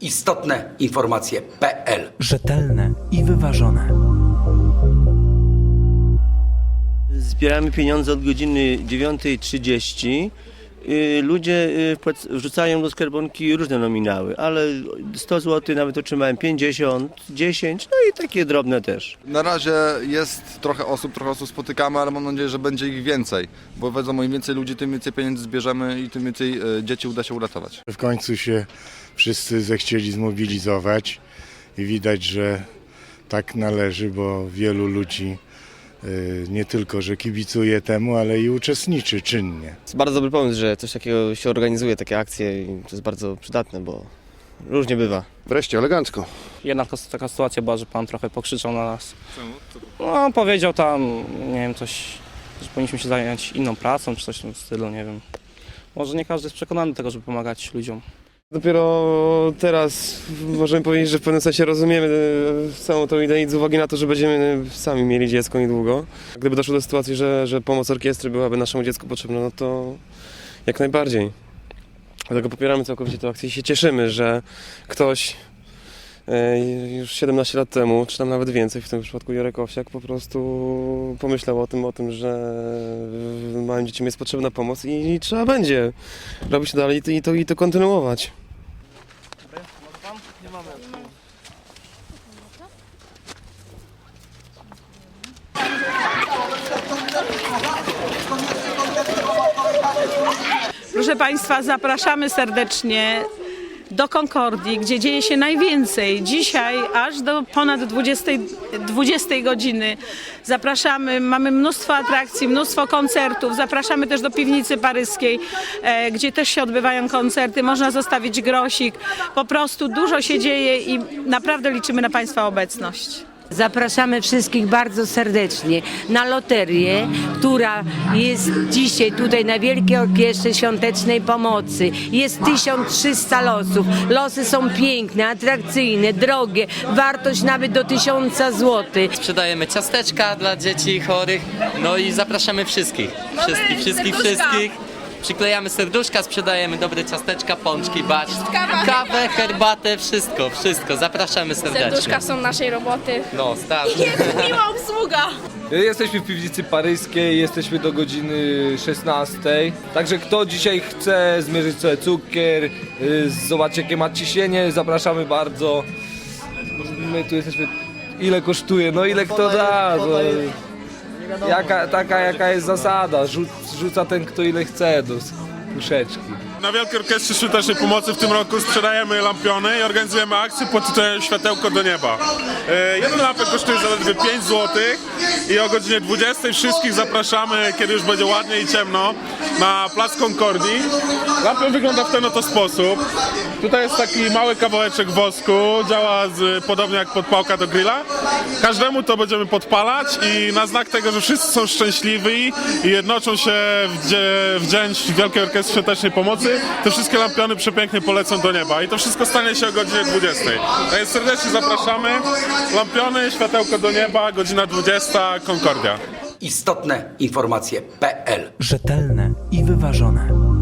Istotne informacje.pl Rzetelne i wyważone. Zbieramy pieniądze od godziny 9.30. Y, Ludzie y, wrzucają do skarbonki różne nominały, ale 100 zł nawet otrzymałem 50, 10, no i takie drobne też. Na razie jest trochę osób, trochę osób spotykamy, ale mam nadzieję, że będzie ich więcej. Bo wiadomo, im więcej ludzi, tym więcej pieniędzy zbierzemy i tym więcej e, dzieci uda się uratować. W końcu się wszyscy zechcieli zmobilizować i widać, że tak należy, bo wielu ludzi y, nie tylko, że kibicuje temu, ale i uczestniczy czynnie. To jest bardzo dobry pomysł, że coś takiego się organizuje, takie akcje i to jest bardzo przydatne, bo różnie bywa. Wreszcie, elegancko. Jedna taka- taka sytuacja była, że pan trochę pokrzyczał na nas. No, powiedział tam, nie wiem, coś, że powinniśmy się zająć inną pracą, czy coś w tym stylu, nie wiem. Może nie każdy jest przekonany do tego, żeby pomagać ludziom. Dopiero teraz możemy powiedzieć, że w pewnym sensie rozumiemy e, całą tą ideę z uwagi na to, że będziemy sami mieli dziecko niedługo. Gdyby doszło do sytuacji, że, że pomoc orkiestry byłaby naszemu dziecku potrzebna, no to jak najbardziej. Dlatego popieramy całkowicie tę akcję i się cieszymy, że ktoś e, już 17 lat temu, czy tam nawet więcej, w tym przypadku Jurek Owsiak, po prostu pomyślał o tym, o tym, że małym dzieciom jest potrzebna pomoc i, trzeba będzie robić dalej i to, i to kontynuować. Proszę Państwa, zapraszamy serdecznie do Concordii, gdzie dzieje się najwięcej. Dzisiaj aż do ponad 20, 20 godziny zapraszamy, mamy mnóstwo atrakcji, mnóstwo koncertów. Zapraszamy też do piwnicy paryskiej, e, gdzie też się odbywają koncerty. Można zostawić grosik. Po prostu dużo się dzieje i naprawdę liczymy na Państwa obecność. Zapraszamy wszystkich bardzo serdecznie na loterię, która jest dzisiaj tutaj na Wielkiej Orkiestrze Świątecznej Pomocy. Jest 1300 losów. Losy są piękne, atrakcyjne, drogie. Wartość nawet do 1000 zł. Sprzedajemy ciasteczka dla dzieci chorych, no i zapraszamy wszystkich. Wszystkich, wszystkich, wszystkich. Przyklejamy serduszka, sprzedajemy dobre ciasteczka, pączki, bać, kawę, herbatę, wszystko, wszystko. Zapraszamy serdecznie. Serduszka są naszej roboty. No, stary. Miła obsługa! Jesteśmy w piwnicy paryskiej, jesteśmy do godziny 16. Także kto dzisiaj chce zmierzyć sobie cukier, y, zobaczyć jakie ma ciśnienie, zapraszamy bardzo. My tu jesteśmy. Ile kosztuje? No ile kto da? No, jaka, taka jaka jest zasada. Rzuc, rzuca ten kto ile chce s- puszeczki. Na Wielkiej Orkiestrze Świątecznej Pomocy w tym roku sprzedajemy lampiony i organizujemy akcję pod tytułem Światełko do nieba. E, jeden lampek kosztuje zaledwie 5 zł i o godzinie 20 wszystkich zapraszamy, kiedy już będzie ładnie i ciemno, na Plac Concordii. Lampion wygląda w ten oto sposób. Tutaj jest taki mały kawałeczek wosku, działa z, podobnie jak podpałka do grilla. Każdemu to będziemy podpalać i na znak tego, że wszyscy są szczęśliwi i jednoczą się w, dzie- w dzień Wielkiej Orkiestry Świątecznej Pomocy, te wszystkie lampiony przepięknie polecą do nieba i to wszystko stanie się o godzinie 20. A więc serdecznie zapraszamy. Lampiony, światełko do nieba, godzina 20, Concordia. Istotne informacje.pl Rzetelne i wyważone.